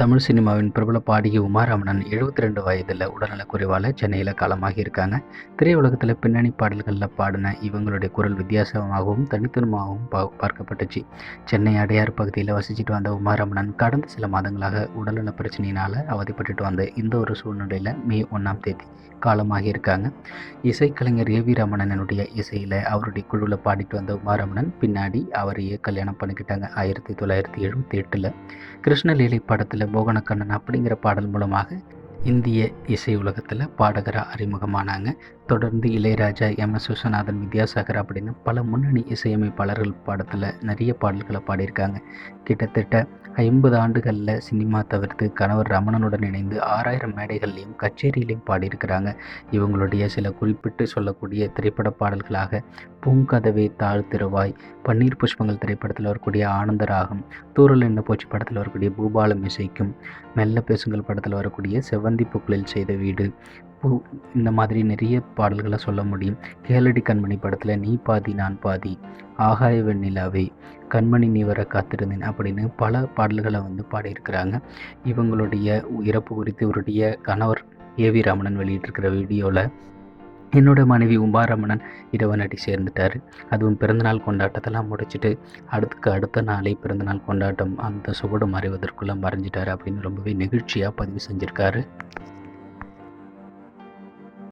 தமிழ் சினிமாவின் பிரபல பாடகி உமாராமணன் எழுபத்தி ரெண்டு வயதில் உடல்நலக்குறைவால் சென்னையில் காலமாகி இருக்காங்க திரையுலகத்தில் பின்னணி பாடல்களில் பாடின இவங்களுடைய குரல் வித்தியாசமாகவும் தனித்துவமாகவும் பா பார்க்கப்பட்டுச்சு. சென்னை அடையார் பகுதியில் வசிச்சுட்டு வந்த உமாராமணன் கடந்த சில மாதங்களாக உடல்நல பிரச்சனையினால் அவதிப்பட்டுட்டு வந்த இந்த ஒரு சூழ்நிலையில் மே ஒன்றாம் தேதி காலமாகி இருக்காங்க இசைக்கலைஞர் ஏ வி ரமணனுடைய இசையில் அவருடைய குழுவில் பாடிட்டு வந்த உமாரமணன் பின்னாடி அவரையே கல்யாணம் பண்ணிக்கிட்டாங்க. ஆயிரத்தி தொள்ளாயிரத்தி எழுபத்தி எட்டில் கிருஷ்ணலீலை படத்தில் மோகனக்கண்ணன் அப்படிங்கிற பாடல் மூலமாக இந்திய இசை உலகத்தில் பாடகராக அறிமுகமானாங்க. தொடர்ந்து இளையராஜா எம். எஸ். விஸ்வநாதன் வித்யாசாகர் அப்படின்னு பல முன்னணி இசையமைப்பாளர்கள் படத்தில் நிறைய பாடல்களை பாடியிருக்காங்க. கிட்டத்தட்ட ஐம்பது ஆண்டுகளில் சினிமா தவிர்த்து கணவர் ரமணனுடன் இணைந்து ஆறாயிரம் மேடைகள்லையும் கச்சேரியிலையும் பாடியிருக்கிறாங்க. இவங்களுடைய சில குறிப்பிட்டு சொல்லக்கூடிய திரைப்பட பாடல்களாக பூங்கதவை தாழ்த்திருவாய் பன்னீர் புஷ்பங்கள் திரைப்படத்தில் வரக்கூடிய ஆனந்த ராகம் தூரல் என்ன போச்சு படத்தில் வரக்கூடிய பூபாலம் இசைக்கும். மெல்ல பேசுங்கள் படத்தில் வரக்கூடிய செவ்வந்தி பூக்களில் செய்த வீடு. பூ இந்த மாதிரி நிறைய பாடல்களை சொல்ல முடியும். கேளடி கண்மணி படத்தில் நீ பாதி நான் பாதி. ஆகாய வெண்ணிலாவே கண்மணி நீ வர காத்திருந்தேன் அப்படின்னு பல பாடல்களை வந்து பாடியிருக்கிறாங்க. இவங்களுடைய இறப்பு குறித்து இவருடைய கணவர் ஏ வி ராமணன் வெளியிட்டிருக்கிற வீடியோவில் என்னோட மனைவி உமாரமணன் இரவனடி சேர்ந்துட்டார். அதுவும் பிறந்தநாள் கொண்டாட்டத்தெல்லாம் முடிச்சுட்டு அடுத்துக்கு அடுத்த நாளே பிறந்தநாள் கொண்டாட்டம் அந்த சுவடு மறைவதற்குள்ளே மறைஞ்சிட்டார் அப்படின்னு ரொம்பவே நெகிழ்ச்சியாக பதிவு செஞ்சுருக்காரு.